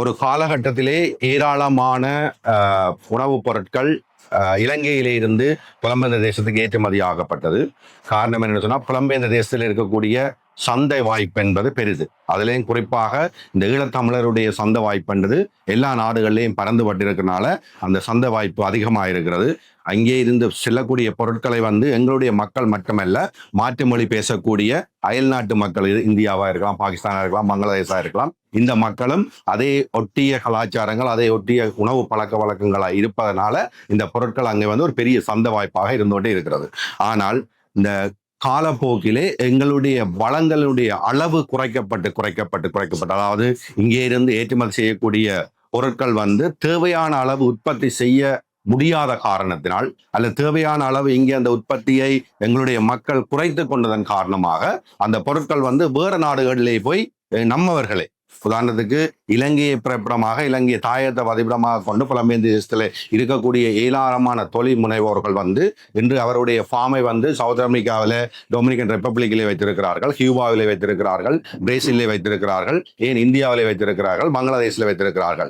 ஒரு காலகட்டத்திலே ஏராளமான உணவுப் பொருட்கள் இலங்கையிலிருந்து இலங்கையிலே இருந்து புலம்பெயர்ந்த தேசத்துக்கு ஏற்றுமதி ஆகப்பட்டது காரணம் என்ன சொன்னால் புலம்பெயர்ந்த தேசத்தில் இருக்கக்கூடிய சந்தை வாய்ப்பு என்பது பெரிது. அதுலேயும் குறிப்பாக இந்த ஈழத்தமிழருடைய சந்தை வாய்ப்பு என்பது எல்லா நாடுகள்லையும் பறந்துபட்டிருக்கிறனால அந்த சந்தை வாய்ப்பு அதிகமாக இருக்கிறது அங்கே இருந்து செல்லக்கூடிய பொருட்களை வந்து எங்களுடைய மக்கள் மட்டுமல்ல மாற்று மொழி பேசக்கூடிய அயல் நாட்டு மக்கள் இந்தியாவாக இருக்கலாம் பாகிஸ்தானாக இருக்கலாம் பங்களாதேஷாக இருக்கலாம் இந்த மக்களும் அதே ஒட்டிய கலாச்சாரங்கள் அதை ஒட்டிய உணவு பழக்க வழக்கங்களாக இருப்பதனால இந்த பொருட்கள் அங்கே வந்து ஒரு பெரிய சந்தை வாய்ப்பாக இருந்துகொண்டே இருக்கிறது. ஆனால் இந்த காலப்போக்கிலே எங்களுடைய வளங்களுடைய அளவு குறைக்கப்பட்டு குறைக்கப்பட்டு குறைக்கப்பட்டு அதாவது இங்கே இருந்து ஏற்றுமதி செய்யக்கூடிய பொருட்கள் வந்து தேவையான அளவு உற்பத்தி செய்ய முடியாத காரணத்தினால் அல்ல தேவையான அளவு இங்கே அந்த உற்பத்தியை எங்களுடைய மக்கள் குறைத்து கொண்டதன் காரணமாக அந்த பொருட்கள் வந்து வேறு நாடுகளிலே போய் நம்மவர்களே உதாரணத்துக்கு இலங்கையை பிறப்பிடமாக இலங்கையை தாயத்தை வதிப்பிடமாக கொண்டு புலம்பெயர்ந்த தேசத்தில் இருக்கக்கூடிய ஏராளமான தொழில் முனைவோர்கள் வந்து இன்று அவருடைய ஃபார்மை வந்து சவுத் அமெரிக்காவில் டொமினிகன் ரிப்பப்ளிக்கிலே வைத்திருக்கிறார்கள் கியூபாவிலே வைத்திருக்கிறார்கள் பிரேசிலே வைத்திருக்கிறார்கள் ஏன் இந்தியாவிலே வைத்திருக்கிறார்கள் பங்களாதேஷில் வைத்திருக்கிறார்கள்.